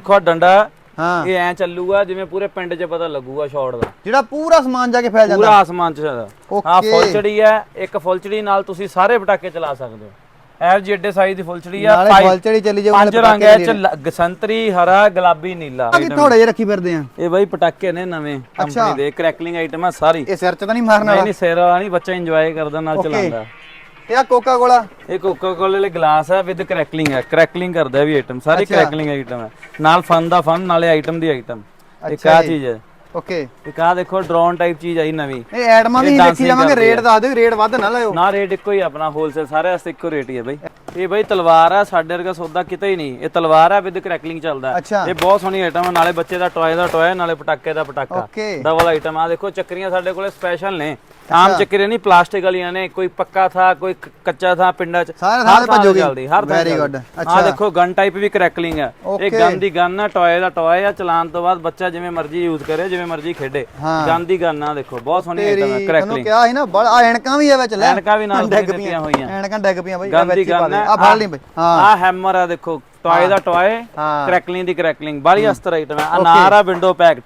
ਦੇਖੋ ਆਹ ਡੰਡਾ ਹਾਂ। ਇਹ ਐ ਚੱਲੂਗਾ ਜਿਵੇਂ ਪੂਰੇ ਪਿੰਡ 'ਚ ਪਤਾ ਲੱਗੂਗਾ ਸ਼ਾਟ ਦਾ। ਜਿਹੜਾ ਪੂਰਾ ਸਮਾਨ ਜਾ ਕੇ ਫੈਲ ਜਾਂਦਾ। ਪੂਰਾ ਆਸਮਾਨ 'ਚ ਆ Okay. ਫੁੱਲਚੜੀ ਹੈ ਇੱਕ ਫੁੱਲਚੜੀ ਨਾਲ ਤੁਸੀਂ ਸਾਰੇ ਪਟਾਕੇ ਚਲਾ ਸਕਦੇ ਹੋ। ਐਰ ਜੀ ਏਡੇ ਸਾਈਜ਼ ਦੀ ਫੁੱਲਚੜੀ ਆ ਨਾਲੇ ਫੁੱਲਝੜੀ ਚੱਲੀ ਜਾਊ, ਪੰਜ ਨਾਲੇ ਰੰਗ ਐ ਚ ਲ- ਸੰਤਰੀ ਹਰਾ ਗੁਲਾਬੀ ਨੀਲਾ। ਕਿ ਥੋੜੇ ਜਿਹੇ ਰੱਖੀ ਫਿਰਦੇ ਆ? ਇਹ ਬਾਈ ਪਟਾਕੇ ਨੇ ਨਵੇਂ ਕੰਪਨੀ ਦੇ। ਕਰੈਕਲਿੰਗ ਆਈਟਮ ਆ ਸਾਰੀ। ਇਹ ਸਿਰ ਚ ਤਾਂ ਨਹੀਂ ਮਾਰਨ ਨਹੀਂ ਵਾਲਾ ਨਹੀਂ ਸਿਰ ਵਾਲਾ ਨਹੀਂ ਬੱਚਾ ਇੰਜੋਏ ਕਰਦਾ ਨਾਲ Okay. ਚਲਾਉਂਦਾ। ਤੇ ਆ ਕੋਕਾ ਕੋਲਾ ਇਹ ਕੋਕਾ ਕੋਲੇ ਵਾਲੇ ਗਲਾਸ ਹੈ ਵਿਦ ਕਰੈਕਲਿੰਗ ਹੈ ਕਰੈਕਲਿੰਗ ਕਰਦਾ ਵੀ ਆਈਟਮ ਸਾਰੀ ਕਰੈਕਲਿੰਗ ਆਈਟਮ ਹੈ ਨਾਲ ਫਨ ਦਾ ਫਨ ਨਾਲੇ ਆਈਟਮ ਦੀ ਆਈਟਮ ਆ ਜੀ। ਚੀਜ਼ ਹੈ ਓਕੇ ਇੱਕ ਆ ਦੇਖੋ ਡਰੋਨ ਟਾਈਪ ਚੀਜ਼ ਆਈ ਨਵੀਂ। ਇਹ ਐਡਮਾਂ ਵੀ ਇਹ ਦੇਖੀ ਜਾਵਾਂਗੇ ਰੇਟ ਦੱਸ ਦਿਓ ਰੇਟ ਵੱਧ ਨਾ ਲਾਇਓ। ਨਾ ਰੇਟ ਇੱਕੋ ਹੀ ਆਪਣਾ ਹੋਲਸੇਲ ਸਾਰੇ ਵਾਸਤੇ ਇੱਕੋ ਰੇਟ ਹੀ ਹੈ ਬਾਈ। ਇਹ ਬਾਈ ਤਲਵਾਰ ਆ ਸਾਡੇ ਵਰਗਾ ਸੌਦਾ ਕਿਤੇ ਹੀ ਨਹੀਂ। ਇਹ ਤਲਵਾਰ ਆ ਵਿਦ ਕਰੈਕਲਿੰਗ ਚੱਲਦਾ। ਇਹ ਬਹੁਤ ਸੋਹਣੀ ਆਈਟਮ ਹੈ ਨਾਲੇ ਬੱਚੇ ਦਾ ਟੌਏ ਦਾ ਟੌਏ ਨਾਲੇ ਪਟਾਕੇ ਦਾ ਪਟਾਕਾ। ਡਬਲ ਆਈਟਮ ਆ। ਦੇਖੋ ਚੱਕਰੀਆਂ ਸਾਡੇ ਕੋਲੇ ਸਪੈਸ਼ਲ ਨੇ। ਆਮ ਚੱਕਰੇ ਨਹੀਂ ਪਲਾਸਟਿਕ ਵਾਲੀਆਂ ਨੇ ਕੋਈ ਪੱਕਾ ਥਾ ਕੋਈ ਕੱਚਾ ਥਾ ਪਿੰਡਾਂ ਚ ਸਾਰੇ ਥਾਂ ਤੇ ਭੱਜੋਗੀ। ਚੱਲਦੀ ਹਰ ਥਾਂ good, ਆਹ ਅੱਛਾ। ਦੇਖੋ ਗਨ ਟਾਈਪ ਵੀ ਕਰੈਕਲਿੰਗ ਹੈ ਇਹ. ਗਨ ਦੀ ਗਨ ਆ ਟੌਏ ਦਾ ਟੌਏ ਆ ਚਲਾਉਣ ਤੋਂ ਬਾਅਦ ਬੱਚਾ ਜਿਵੇਂ ਮਰਜ਼ੀ ਯੂਜ਼ ਕਰੇ ਜਿਵੇਂ ਮਰਜ਼ੀ ਖੇਡੇ। ਗਨ ਦੀ ਗਨ ਆ ਦੇਖੋ ਬਹੁਤ ਸੋਹਣੀ ਆਈਟਮ ਹੈ ਕਰੈਕਲਿੰਗ ਕਿਹਾ ਸੀ ਨਾ ਬੜ ਆ ਐਨਕਾਂ ਵੀ ਆ ਵਿੱਚ ਲੈ। ਐਨਕਾਂ ਵੀ ਨਾਲ ਡਿੱਗ ਦਿੱਤੀਆਂ ਹੋਈਆਂ। ਐਨਕਾਂ ਡਿੱਗ ਪਈਆਂ ਬਈ ਗਨ ਦੀ ਗਨ ਆ ਫੜ ਲਈ ਬਈ। ਹਾਂ। ਆ ਹੈਮਰ ਆ ਦੇਖੋ ਟੌਏ ਦਾ ਟੌਏ। ਕਰੈਕਲਿੰਗ ਦੀ ਕਰੈਕਲਿੰਗ ਬਾਲੀ ਅਸਤਰ ਆਈਟਮ ਹੈ ਅਨਾਰ ਆ ਵਿੰਡੋ ਪੈਕਡ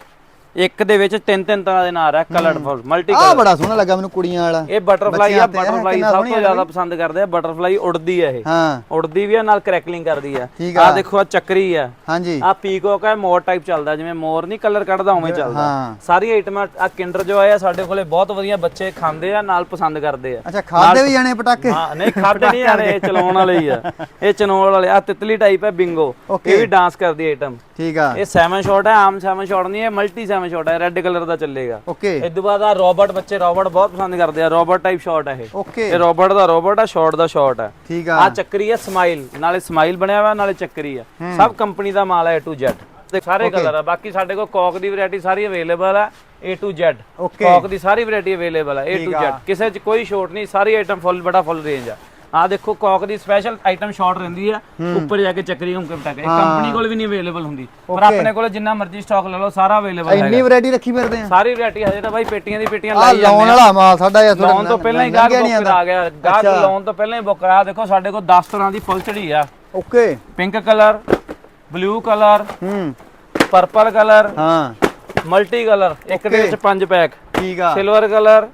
ਇੱਕ ਦੇ ਵਿੱਚ ਤਿੰਨ ਤਿੰਨ ਤਰ੍ਹਾਂ ਦੇ ਨਾਰ ਆ ਕਲਰਫੁਲ ਮਲਟੀ ਆ ਬੜਾ ਸੋਹਣਾ ਲੱਗਾ ਮੈਨੂੰ ਕੁੜੀਆਂ ਵਾਲਾ। ਇਹ ਬਟਰਫਲਾਈ ਆ ਬਟਰਫਲਾਈ ਸਭ ਤੋਂ ਜ਼ਿਆਦਾ ਪਸੰਦ ਕਰਦੇ ਆ ਬਟਰਫਲਾਈ ਉੜਦੀ ਆ ਇਹ। ਹਾਂ। ਉੜਦੀ ਵੀ ਆ ਨਾਲ ਕਰੈਕਲਿੰਗ ਕਰਦੀ ਆ। ਆ। ਆ। ਦੇਖੋ ਆ ਚੱਕਰੀ ਆ। ਹਾਂਜੀ। ਆ ਪੀਕੋਕ ਹੈ ਮੋਰ ਟਾਈਪ ਚੱਲਦਾ ਜਿਵੇਂ ਮੋਰ ਨਹੀਂ ਕਲਰ ਕੱਢਦਾ ਉਵੇਂ ਚੱਲਦਾ। ਸਾਰੀ ਆਈਟਮਾਂ ਆ ਕਿੰਡਰ ਜੋ ਆਇਆ ਸਾਡੇ ਕੋਲੇ ਬਹੁਤ ਵਧੀਆ ਬੱਚੇ ਖਾਂਦੇ ਆ ਨਾਲ ਪਸੰਦ ਕਰਦੇ ਆ। ਅੱਛਾ ਖਾਦੇ ਵੀ ਜਾਣੇ ਪਟਾਕੇ? ਹਾਂ ਨਹੀਂ ਖਾਦੇ ਨਹੀਂ ਆਣੇ ਇਹ ਚਲਾਉਣ ਵਾਲੇ ਹੀ ਆ। ਇਹ ਚਲਾਉਣ ਵਾਲੇ ਆ ਤਿਤਲੀ ਟਾਈਪ ਹੈ ਬਿੰਗੋ. ਇਹ ਵੀ ਡਾਂਸ ਕਰਦੀ ਆਈਟਮ ਠੀਕ ਆ। ਇਹ 7 ਸ਼ਾਟ ਹੈ ਆਮ 7 ਸ਼ਾਟ ਨਹੀਂ ਇਹ ਮਲਟੀ 7 ਸ਼ਾਟ ਹੈ ਰੈੱਡ ਕਲਰ ਦਾ ਚੱਲੇਗਾ। ਓਕੇ ਇਸ ਤੋਂ ਬਾਅਦ ਆ ਰੋਬੋਟ ਬੱਚੇ ਰੋਬੋਟ ਬਹੁਤ ਪਸੰਦ ਕਰਦੇ ਆ। ਰੋਬੋਟ ਟਾਈਪ ਸ਼ਾਟ ਹੈ ਇਹ। ਓਕੇ ਇਹ ਰੋਬੋਟ ਦਾ ਰੋਬੋਟ ਆ ਸ਼ਾਟ ਦਾ ਸ਼ਾਟ ਹੈ ਠੀਕ ਆ ਆ। ਚੱਕਰੀ ਹੈ ਸਮਾਈਲ ਨਾਲੇ ਸਮਾਈਲ ਬਣਿਆ ਹੋਇਆ ਨਾਲੇ ਚੱਕਰੀ ਆ। ਸਭ ਕੰਪਨੀ ਦਾ ਮਾਲ ਹੈ A to Z ਤੇ ਸਾਰੇ ਕਲਰ ਆ। ਬਾਕੀ ਸਾਡੇ ਕੋਲ ਕੋਕ ਦੀ ਵੈਰਾਈਟੀ ਸਾਰੀ ਅਵੇਲੇਬਲ ਆ A to Z ਕੋਕ ਦੀ ਸਾਰੀ ਵੈਰਾਈਟੀ ਅਵੇਲੇਬਲ ਆ A to Z ਕਿਸੇ 'ਚ ਕੋਈ ਸ਼ੋਰਟ ਨਹੀਂ ਸਾਰੀ ਆਈਟਮ ਫੁੱਲ ਬੜਾ ਫੁੱਲ ਰੇਂਜ ਆ। ਆ ਦੇਖੋ ਕੋਕ ਦੀ ਸਪੈਸ਼ਲ ਆਈਟਮ ਸ਼ਾਰਟ ਰਹਿੰਦੀ ਆ। ਉੱਪਰ ਜਾ ਕੇ ਚੱਕਰੀ ਘੁੰਮ ਕੇ ਪਟਾਕੇ। ਕੰਪਨੀ ਕੋਲ ਵੀ ਨਹੀਂ ਅਵੇਲੇਬਲ ਹੁੰਦੀ। ਪਰ ਆਪਣੇ ਕੋਲ ਜਿੰਨਾ ਮਰਜ਼ੀ ਸਟਾਕ ਲੈ ਲਓ ਸਾਰਾ ਅਵੇਲੇਬਲ ਹੈ ਇੰਨੀ ਵੈਰਾਈਟੀ ਰੱਖੀ ਫਿਰਦੇ ਆ। ਸਾਰੀ ਵੈਰਾਈਟੀ ਹਜੇ ਤਾਂ ਬਾਈ ਪੇਟੀਆਂ ਦੀ ਪੇਟੀਆਂ ਆ ਲਾਈ ਜਾਂਦੇ ਲਾਉਣ ਵਾਲਾ ਮਾਲ ਸਾਡਾ ਥੋੜਾ ਲਾਉਣ ਤੋਂ ਪਹਿਲਾਂ ਹੀ ਗਾਹਕ ਬੁੱਕ ਆ ਗਿਆ। ਗਾਹਕ ਲਾਉਣ ਤੋਂ ਪਹਿਲਾਂ ਹੀ ਬੁੱਕ ਕਰਾ ਦੇਖੋ ਸਾਡੇ ਕੋਲ 10 ਤਰ੍ਹਾਂ ਦੀ ਫੁੱਲਚੜੀ ਆ। Okay pink colour blue colour ਹੂੰ। ਪਰਪਲ ਕਲਰ ਹਾਂ। ਮਲਟੀ ਕਲਰ ਇੱਕ ਦੇ ਵਿੱਚ ਪੰਜ ਪੈਕ ਠੀਕ ਆ। ਸਿਲਵਰ ਕਲਰ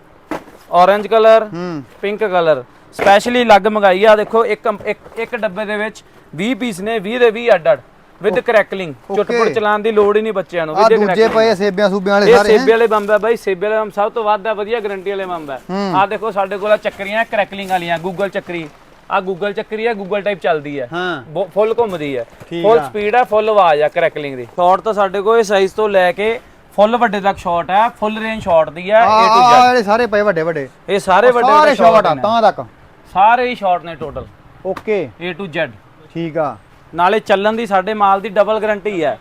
ਔਰੇਂਜ ਕਲਰ ਹੂੰ। ਪਿੰਕ ਕਲਰ ਸਪੈਸ਼ਲੀ ਲੱਗ ਮੰਗਾਈ ਆ ਦੇਖੋ ਇੱਕ ਇੱਕ ਇੱਕ ਡੱਬੇ ਦੇ ਵਿੱਚ 20 ਪੀਸ ਨੇ 20 ਦੇ 20 ਅੱਡ ਅੱਡ ਵਿਦ ਕਰੈਕਲਿੰਗ ਚੁੱਟਪੁੱਟ ਚਲਾਉਣ ਦੀ ਲੋੜ ਹੀ ਨਹੀਂ ਬੱਚਿਆਂ ਨੂੰ ਵਿਦ ਦੂਜੇ ਪਏ ਸੇਬਿਆਂ ਸੂਬਿਆਂ ਵਾਲੇ ਇਹ ਸਾਰੇ ਸੇਬੇ ਵਾਲੇ ਬੰਬ ਹੈ ਬਾਈ ਸੇਬੇ ਵਾਲੇ ਬੰਬ ਸਭ ਤੋਂ ਵੱਧ ਹੈ ਵਧੀਆ ਗਾਰੰਟੀ ਵਾਲੇ ਬੰਬ ਹੈ। ਆ ਦੇਖੋ ਸਾਡੇ ਕੋਲ ਚੱਕਰੀਆਂ ਕਰੈਕਲਿੰਗ ਵਾਲੀਆਂ ਗੂਗਲ ਚੱਕਰੀ। ਆ ਗੂਗਲ ਚੱਕਰੀ ਹੈ ਗੂਗਲ ਟਾਈਪ ਚੱਲਦੀ ਹੈ। ਹਾਂ ਫੁੱਲ ਘੁੰਮਦੀ ਹੈ ਫੁੱਲ ਸਪੀਡ ਹੈ ਫੁੱਲ ਆਵਾਜ਼ ਹੈ ਕਰੈਕਲਿੰਗ ਦੀ। ਸ਼ਾਟ ਤਾਂ ਸਾਡੇ ਕੋਲ ਇਹ ਸਾਈਜ਼ ਤੋਂ ਲੈ ਕੇ ਫੁੱਲ ਵੱਡੇ ਤੱਕ ਸ਼ਾਟ ਹੈ ਫੁੱਲ ਰੇਂਜ ਸ਼ਾਟ ਦੀ ਹੈ A to Z ਸਾਰੇ ਪਏ ਵੱਡੇ ਵੱਡੇ ਇਹ ਸਾਰੇ ਵੱਡੇ ਸਾਰੇ ਸ਼ਾਟ ਆ ਤਾਂ ਤੱਕ। ਸਾਰੇ ਹੀ ਸ਼ਾਟ ਨੇ total okay A to Z ਠੀਕ ਆ। ਨਾਲੇ ਚੱਲਣ ਦੀ ਸਾਡੇ ਮਾਲ ਦੀ ਡਬਲ ਗਾਰੰਟੀ ਹੈ।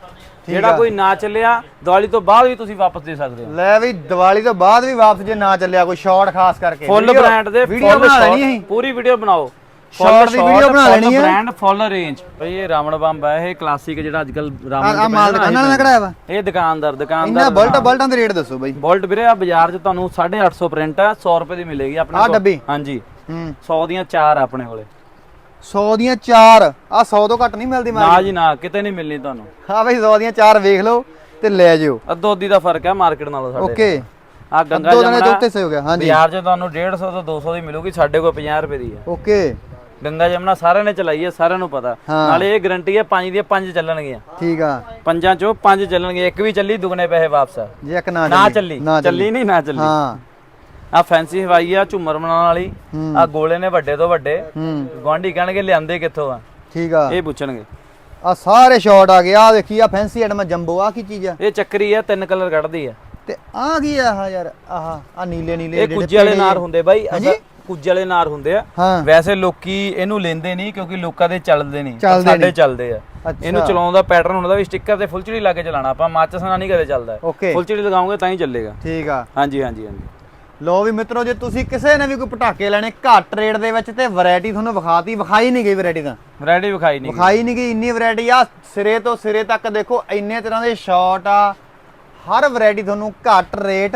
ਜਿਹੜਾ ਕੋਈ ਨਾ ਚੱਲਿਆ ਦੀਵਾਲੀ ਤੋਂ ਬਾਅਦ ਵੀ ਤੁਸੀਂ ਵਾਪਸ ਦੇ ਸਕਦੇ ਹੋ। ਲੈ ਵੀ ਦੀਵਾਲੀ ਤੋਂ ਬਾਅਦ ਵੀ ਵਾਪਸ ਜੇ ਨਾ ਚੱਲਿਆ ਕੋਈ ਸ਼ਾਰਟ ਖਾਸ ਕਰਕੇ। ਫੁੱਲ ਬ੍ਰਾਂਡ ਦੇ ਵੀਡੀਓ ਬਣਾ ਲੈਣੀ ਅਸੀਂ ਪੂਰੀ ਵੀਡੀਓ ਬਣਾਓ। Short ਦੀ video ਬਣਾ ਲੈਣੀ ਹੈ। ਬ੍ਰਾਂਡ ਫੁੱਲ ਰੇਂਜ ਬਈ ਇਹ ਰਾਵਣ ਬੰਬ ਹੈ ਇਹ ਕਲਾਸਿਕ ਜਿਹੜਾ ਅੱਜ ਕੱਲ ਰਾਵਣ ਆ ਮਾਲ ਦੁਕਾਨਾਂ ਨਾਲ ਕਢਾਇਆ ਵਾ। ਇਹ ਦੁਕਾਨਦਾਰ ਦੁਕਾਨਦਾਰ ਬਲਟ ਬਲਟਾਂ ਦੇ ਰੇਟ ਦੱਸੋ ਬਾਈ। ਬੋਲਟ ਵੀਰੇ ਆ ਬਾਜ਼ਾਰ 'ਚ ਤੁਹਾਨੂੰ 850 ਪ੍ਰਿੰਟ ਆ 100 ਰੁਪਏ ਦੀ ਮਿਲੇਗੀ ਆਪਣੇ ਕੋਲ। ਡੱਬੀ? ਹਾਂਜੀ। ਹੂੰ 100 ਦੀਆਂ ਚਾਰ ਆ ਆਪਣੇ ਕੋਲੇ। 100 ਦੀਆਂ 4 ਆ 100 ਤੋਂ ਘੱਟ ਨਹੀਂ ਮਿਲਦੀ ਮਾਰ ਨਾ ਜੀ ਨਾ ਕਿਤੇ ਨਹੀਂ ਮਿਲਣੀ ਤੁਹਾਨੂੰ। ਹਾਂ ਬਈ 100 ਦੀਆਂ 4 ਵੇਖ ਲਓ ਤੇ ਲੈ ਜਿਓ। ਅੱਧੋ ਅੱਧੀ ਦਾ ਫ਼ਰਕ ਹੈ ਮਾਰਕੀਟ ਨਾਲੋਂ ਸਾਡੇ ਓਕੇ। ਆ ਗੰਗਾ ਦਿਨਾਂ ਦੇ ਜਮਨਾ ਉੱਤੇ ਸੇ ਹੋ ਗਿਆ ਹਾਂਜੀ। ਬਾਜ਼ਾਰ 'ਚ ਤੁਹਾਨੂੰ 150 ਤੋਂ 200 ਦੀ ਮਿਲੂਗੀ ਸਾਡੇ ਕੋਲ 50 ਰੁਪਏ ਦੀ ਹੈ। ਓਕੇ। ਗੰਗਾ ਜਮਨਾ ਸਾਰਿਆਂ ਨੇ ਚਲਾਈ ਹੈ ਸਾਰਿਆਂ ਨੂੰ ਪਤਾ। ਨਾਲੇ ਇਹ ਗਾਰੰਟੀ ਹੈ ਪੰਜ ਦੀਆਂ ਪੰਜ ਚੱਲਣਗੀਆਂ। ਠੀਕ ਆ। ਪੰਜਾਂ ਚੋਂ ਪੰਜ ਚੱਲਣਗੇ ਇੱਕ ਵੀ ਚੱਲੀ ਦੁਗਣੇ ਪੈਸੇ ਵਾਪਸ ਜੇ ਇੱਕ ਨਾ ਨਾ ਚੱਲੀ ਨਾ ਚੱਲੀ ਨਹੀਂ ਨਾ ਚੱਲੀ। ਹਾਂ। ਆ ਫੈਂਸੀ ਹਵਾਈ ਆ ਝੁੰਮਰ ਬਣਾਉਣ ਵਾਲੀ। ਆ ਗੋਲੇ ਨੇ ਵੱਡੇ ਤੋਂ ਵੱਡੇ। ਗਵਾਂਢੀ ਕਹਿਣਗੇ ਲਿਆਂਦੇ ਕਿੱਥੋਂ ਆ? ਠੀਕ ਆ। ਇਹ ਪੁੱਛਣਗੇ। ਆ ਸਾਰੇ ਸ਼ਾਟ ਆ ਗਏ। ਆ ਦੇਖੀ ਆ ਫੈਂਸੀ ਐਡਮ ਜੰਬੋ। ਆ ਕੀ ਚੀਜ਼ ਆ? ਇਹ ਚੱਕਰੀ ਆ ਤਿੰਨ ਕਲਰ ਕੱਢਦੀ ਆ। ਤੇ ਆ ਕੀ ਆ ਆਹ ਯਾਰ? ਆਹ ਆ ਨੀਲੇ ਨੀਲੇ ਇਹ ਕੁੱਜੇ ਵਾਲੇ ਨਾਰ ਹੁੰਦੇ ਬਾਈ? ਅਸਲ ਕੁੱਜੇ ਵਾਲੇ ਨਾਰ ਹੁੰਦੇ ਆ। ਵੈਸੇ ਲੋਕੀ ਇਹਨੂੰ ਲੈਂਦੇ ਨਹੀਂ ਕਿਉਂਕਿ ਲੋਕਾਂ ਦੇ ਚੱਲਦੇ ਨਹੀਂ। ਸਾਡੇ। ਚੱਲਦੇ ਆ। ਇਹਨੂੰ ਚਲਾਉਣ ਦਾ ਪੈਟਰਨ ਹੁੰਦਾ ਵੀ ਸਟicker ਤੇ ਫੁੱਲਚੜੀ ਲਾ ਕੇ ਚਲਾਣਾ ਆਪਾਂ ਮਾਚਸ ਨਾਲ ਨਹੀਂ ਕਦੇ ਚੱਲਦਾ। ਫੁੱਲਚੜੀ ਲਗਾਉਂਗੇ ਤਾਂ ਹੀ ਚੱਲੇਗਾ। ਠੀਕ ਆ। ਹਾਂਜੀ ਹਾਂਜੀ ਹਾਂਜੀ। ਲੋ ਵੀ ਮਿੱਤਰੋ ਜੇ ਤੁਸੀਂ ਕਿਸੇ ਨੇ ਵੀ ਕੋਈ ਪਟਾਕੇ ਲੈਣੇ ਘੱਟ ਰੇਟ ਦੇ ਵਿੱਚ ਤੇ ਵੈਰਾਈਟੀ ਤੁਹਾਨੂੰ ਵਿਖਾਤੀ ਵਿਖਾਈ ਨਹੀਂ ਗਈ ਵੈਰਾਈਟੀ ਤਾਂ। ਵੈਰਾਈਟੀ ਵਿਖਾਈ ਨਹੀਂ ਵਿਖਾਈ ਨਹੀਂ ਗਈ ਇੰਨੀ ਵੈਰਾਈਟੀ ਆ ਸਿਰੇ ਤੋਂ ਸਿਰੇ ਤੱਕ ਦੇਖੋ ਇੰਨੇ ਤਰ੍ਹਾਂ ਦੇ ਸ਼ਾਟ ਆ ਹਰ ਵੈਰਾਈਟੀ ਤੁਹਾਨੂੰ ਘੱਟ ਰੇਟ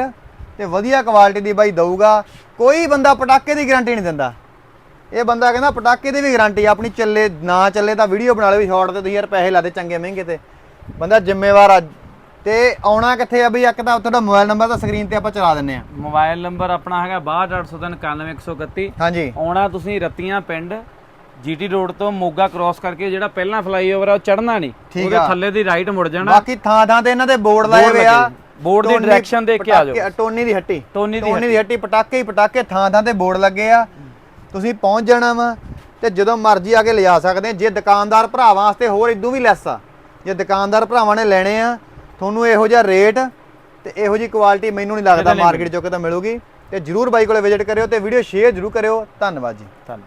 ਤੇ ਵਧੀਆ ਕੁਆਲਿਟੀ ਦੀ ਬਾਈ ਦਊਗਾ। ਕੋਈ ਬੰਦਾ ਪਟਾਕੇ ਦੀ ਗਾਰੰਟੀ ਨਹੀਂ ਦਿੰਦਾ। ਇਹ ਬੰਦਾ ਕਹਿੰਦਾ ਪਟਾਕੇ ਦੀ ਵੀ ਗਾਰੰਟੀ ਆਪਣੀ ਚੱਲੇ ਨਾ ਚੱਲੇ ਤਾਂ ਵੀਡੀਓ ਬਣਾ ਲਓ ਵੀ ਸ਼ਾਟ ਤੇ ਤੁਸੀਂ ਯਾਰ ਪੈਸੇ ਲਾ ਦੇ ਚੰਗੇ ਮਹਿੰਗੇ ਤੇ। ਬੰਦਾ ਜ਼ਿੰਮੇਵਾਰ ਆ ਤੇ ਆਉਣਾ ਕਿੱਥੇ ਆ ਬਈ? ਇੱਕ ਤਾਂ ਤੁਹਾਡਾ ਮੋਬਾਈਲ ਨੰਬਰ ਤਾਂ ਸਕਰੀਨ ਤੇ ਆਪਾਂ ਚਲਾ ਦਿੰਨੇ ਆ। ਮੋਬਾਈਲ ਨੰਬਰ ਆਪਣਾ ਹੈਗਾ 6283991131 ਹਾਂਜੀ। ਆਉਣਾ ਤੁਸੀਂ ਰਤੀਆਂ ਪਿੰਡ ਜੀਟੀ ਰੋਡ ਤੋਂ ਮੋਗਾ ਕ੍ਰਾਸ ਕਰਕੇ ਜਿਹੜਾ ਪਹਿਲਾਂ ਫਲਾਈਓਵਰ ਆ ਉਹ ਚੜਨਾ ਨਹੀਂ। ਠੀਕ ਉਹਦੇ ਆ। ਥੱਲੇ ਦੀ ਰਾਈਟ ਮੁੜ ਜਾਣਾ। ਬਾਕੀ ਥਾਂ ਥਾਂ ਤੇ ਇਹਨਾਂ ਦੇ ਬੋਰਡ ਲਾਏ ਹੋਏ ਆ। ਬੋਰਡ ਦੀ ਟੋਨੀ direction ਦੇਖ ਕੇ ਆ ਜਾਓ। ਪਟਾਕੇ- ਟੋਨੀ ਦੀ ਹੱਟੀ। ਟੋਨੀ ਦੀ ਟੋਨੀ ਦੀ ਹੱਟੀ। ਪਟਾਕੇ ਹੀ ਪਟਾਕੇ ਥਾਂ ਥਾਂ ਤੇ ਬੋਰਡ ਲੱਗੇ ਆ। ਤੁਸੀਂ ਪਹੁੰਚ ਜਾਣਾ ਵਾ ਤੇ ਜਦੋਂ ਮਰਜ਼ੀ ਆ ਕੇ ਲਿਜਾ ਸਕਦੇ ਆ। ਜੇ ਦੁਕਾਨਦਾਰ ਭਰਾਵਾਂ ਵਾਸਤੇ ਹੋਰ ਇਦੋਂ ਵੀ ਲੈਸ ਆ। ਜੇ ਦੁਕਾਨਦਾਰ ਭਰਾਵਾਂ ਨੇ ਲੈਣੇ ਆ ਤੁਹਾਨੂੰ ਇਹੋ ਜਿਹਾ ਰੇਟ ਤੇ ਇਹੋ ਜਿਹੀ ਕੁਆਲਿਟੀ ਮੈਨੂੰ ਨਹੀਂ ਲੱਗਦਾ ਮਾਰਕੀਟ ਚੋਂ ਕਿਤੇ ਮਿਲੂਗੀ ਤੇ ਜਰੂਰ ਬਾਈ ਕੋਲੇ ਵਿਜ਼ਿਟ ਕਰਿਓ ਤੇ ਵੀਡੀਓ ਸ਼ੇਅਰ ਜਰੂਰ ਕਰਿਓ। ਧੰਨਵਾਦ ਜੀ। ਧੰਨਵਾਦ।